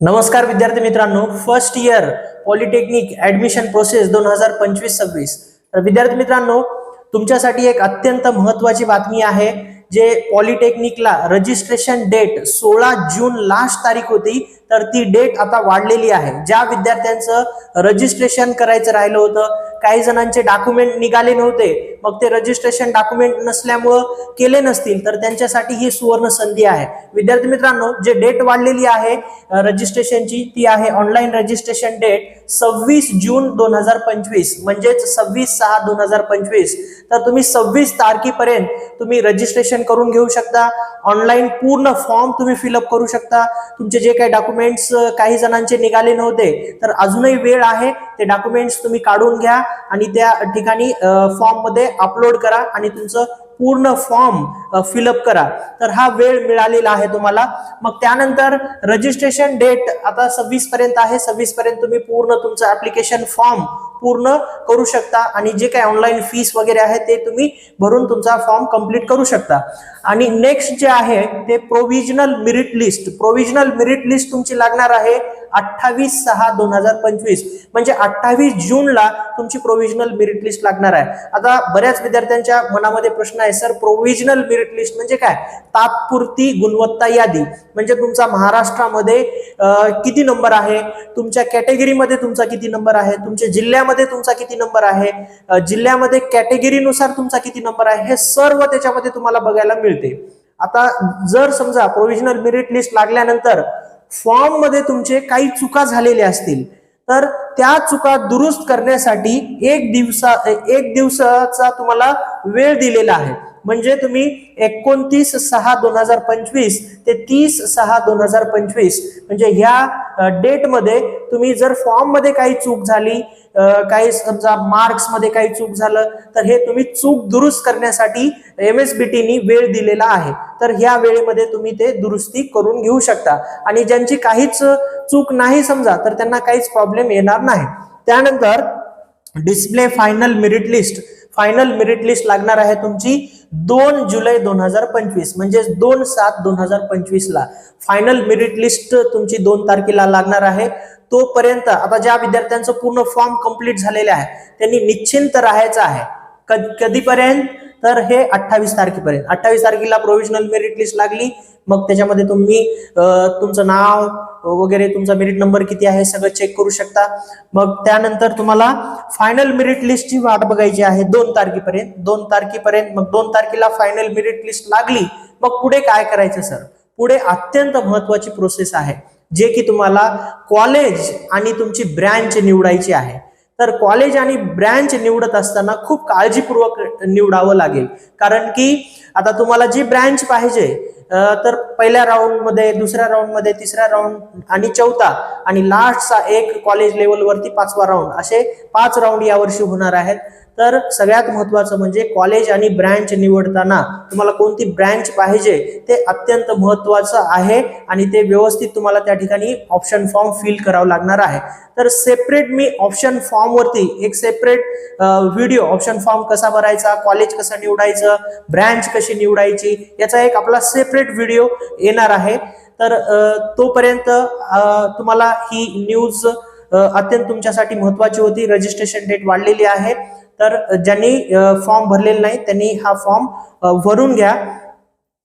नमस्कार विद्यार्थी मित्रांनो first year polytechnic admission process दोन हजार पंचवीस सव्वीस तर विद्यार्थी मित्रांनो तुमच्यासाठी एक अत्यंत महत्वाची बातमी आहे जे पॉलिटेक्निकला रजिस्ट्रेशन डेट सोळा जून लास्ट तारीख होती तर ती डेट आता वाढलेली आहे. ज्या विद्यार्थ्यांचं रजिस्ट्रेशन करायचं राहिलं होतं काही जणांचे डॉक्युमेंट निघाले नव्हते. मग ते रजिस्ट्रेशन डॉक्युमेंट नसल्यामुळं केले नसतील. तर त्यांच्यासाठी ही सुवर्ण संधी आहे. विद्यार्थी मित्रांनो जे डेट वाढलेली आहे रजिस्ट्रेशनची ती आहे ऑनलाईन रजिस्ट्रेशन डेट सव्वीस जून दोन हजार पंचवीस. म्हणजेच सव्वीस सहा दोन हजार पंचवीस. तर तुम्ही सव्वीस तारखेपर्यंत तुम्ही रजिस्ट्रेशन करून घेऊ शकता. ऑनलाईन पूर्ण फॉर्म तुम्ही फिलअप करू शकता. तुमचे जे काही डॉक्युमेंट्स काही जणांचे निघाले नव्हते. तर अजूनही वेळ आहे. ते डॉक्युमेंट्स तुम्ही काढून घ्या. आणि त्या ठिकाणी फॉर्ममध्ये अपलोड करा आणि तुमचं पूर्ण फॉर्म फिलअप करा. तर हा वेळ मिळालेला आहे तुम्हाला. मग त्यानंतर रजिस्ट्रेशन डेट आता सव्वीस पर्यंत आहे. सव्वीस पर्यंत तुम्ही पूर्ण तुमचं ऍप्लिकेशन फॉर्म पूर्ण करू शकता आणि जे काही ऑनलाईन फीस वगैरे आहे ते तुम्ही भरून तुमचा फॉर्म कंप्लीट करू शकता. आणि नेक्स्ट जे आहे ते provisional merit list provisional merit list तुमची लागणार आहे अठ्ठावीस सहा दोन हजार पंचवीस. म्हणजे अठ्ठावीस जूनला तुमची प्रोव्हिजनल मेरिट लिस्ट लागणार आहे. आता बऱ्याच विद्यार्थ्यांच्या मनामध्ये प्रश्न आहे सर प्रोव्हिजनल मेरिट लिस्ट म्हणजे काय? तात्पुरती गुणवत्ता यादी. म्हणजे तुमचा महाराष्ट्रामध्ये किती नंबर आहे? तुमच्या कॅटेगरीमध्ये तुमचा किती नंबर आहे? तुमच्या जिल्ह्यामध्ये तुमचा किती नंबर आहे? जिल्ह्यामध्ये कॅटेगरीनुसार तुमचा किती नंबर आहे? हे सर्व त्याच्यामध्ये तुम्हाला बघायला मिळते. आता जर समजा प्रोव्हिजनल मेरिट लिस्ट लागल्यानंतर फॉर्ममध्ये तुमचे काही चुका झालेल्या असतील तर त्या चुका दुरुस्त करण्यासाठी एक दिवसा एक दिवसाचा तुम्हाला वेळ दिलेला आहे. म्हणजे तुम्ही एकोणतीस सहा दोन हजार पंचवीस ते तीस सहा दोन हजार पंचवीस म्हणजे ह्या डेटमध्ये तुम्ही जर फॉर्ममध्ये काही चूक झाली काही समजा मार्क्समध्ये काही चूक झालं तर हे तुम्ही चूक दुरुस्त करण्यासाठी एम एस बी टीनी वेळ दिलेला आहे. तर ह्या वेळेमध्ये तुम्ही ते दुरुस्ती करून घेऊ शकता. आणि ज्यांची काहीच चूक नाही समजा तर त्यांना काहीच प्रॉब्लेम येणार नाही. त्यानंतर display final merit list final merit list लागणार आहे तुमची दोन जुलै दोन हजार पंचवीस. म्हणजे दोन सात दोन हजार पंचवीस ला. फायनल मेरिट लिस्ट तुमची दोन तारखेला लागणार आहे. तोपर्यंत आता ज्या विद्यार्थ्यांचं पूर्ण फॉर्म कंप्लीट झालेले आहे त्यांनी निश्चिंत राहायचं आहे. क- कधीपर्यंत? तर हे अठ्ठावीस तारखेपर्यंत. अठ्ठावीस तारखेला प्रोव्हिजनल मेरिट लिस्ट लागली. मग त्याच्यामध्ये तुम्ही तुमचं नाव वगैरे तुमचा मेरिट नंबर किती आहे सगळं चेक करू शकता. मग त्यानंतर तुम्हाला फायनल मेरिट लिस्टची वाट बघायची आहे दोन तारखेपर्यंत. दोन तारखेपर्यंत मग दोन तारखेला फायनल मेरिट लिस्ट लागली. मग पुढे काय करायचं सर पुढे अत्यंत महत्वाची प्रोसेस आहे जे की तुम्हाला कॉलेज आणि तुमची ब्रँच निवडायची आहे. तर कॉलेज आणि ब्रँच निवडत असताना खूप काळजीपूर्वक निवडावं लागेल. कारण की आता तुम्हाला जी ब्रँच पाहिजे तर पहिल्या राऊंडमध्ये दुसऱ्या राऊंडमध्ये तिसऱ्या राऊंड आणि चौथा आणि लास्टचा एक कॉलेज लेवलवरती पाचवा राऊंड असे पाच राऊंड यावर्षी होणार आहेत. तर सगळ्यात महत्वाचं म्हणजे कॉलेज आणि ब्रँच निवडताना तुम्हाला कोणती ब्रँच पाहिजे ते अत्यंत महत्वाचं आहे आणि ते व्यवस्थित तुम्हाला त्या ठिकाणी ऑप्शन फॉर्म फिल करावं लागणार आहे. तर सेपरेट मी ऑप्शन फॉर्मवरती एक सेपरेट व्हिडिओ ऑप्शन फॉर्म कसा भरायचा कॉलेज कसं निवडायचं ब्रँच कशी निवडायची याचा एक आपला सेपरेट व्हिडिओ येणार आहे. तर तोपर्यंत तुम्हाला ही न्यूज अत्यंत तुमच्यासाठी महत्वाची होती. रजिस्ट्रेशन डेट वाढलेली आहे. तर ज्यांनी फॉर्म भरलेला नाही त्यांनी हा फॉर्म भरून घ्या.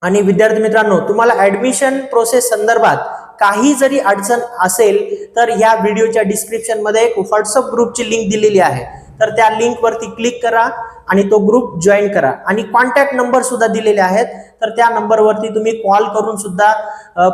आणि विद्यार्थी मित्रांनो तुम्हाला ऍडमिशन प्रोसेस संदर्भात काही जरी अडचण असेल तर या व्हिडिओच्या डिस्क्रिप्शनमध्ये एक व्हॉट्सअप ग्रुपची लिंक दिलेली आहे. तर त्या लिंकवरती क्लिक करा. आणि तो ग्रुप जॉईन करा. आणि कॉन्टॅक्ट नंबर सुद्धा दिलेले आहेत तर त्या नंबरवरती तुम्ही कॉल करून सुद्धा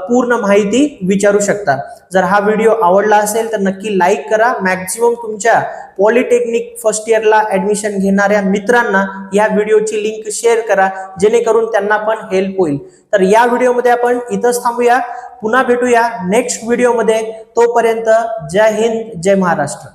पूर्ण माहिती विचारू शकता. जर हा व्हिडिओ आवडला असेल तर नक्की लाईक करा. मॅक्झिमम तुमच्या पॉलिटेक्निक फर्स्ट इयरला ऍडमिशन घेणाऱ्या मित्रांना या व्हिडिओची लिंक शेअर करा जेणेकरून त्यांना पण हेल्प होईल. तर या व्हिडिओमध्ये आपण इथंच थांबूया. पुन्हा भेटूया नेक्स्ट व्हिडिओमध्ये तोपर्यंत जय हिंद जय महाराष्ट्र.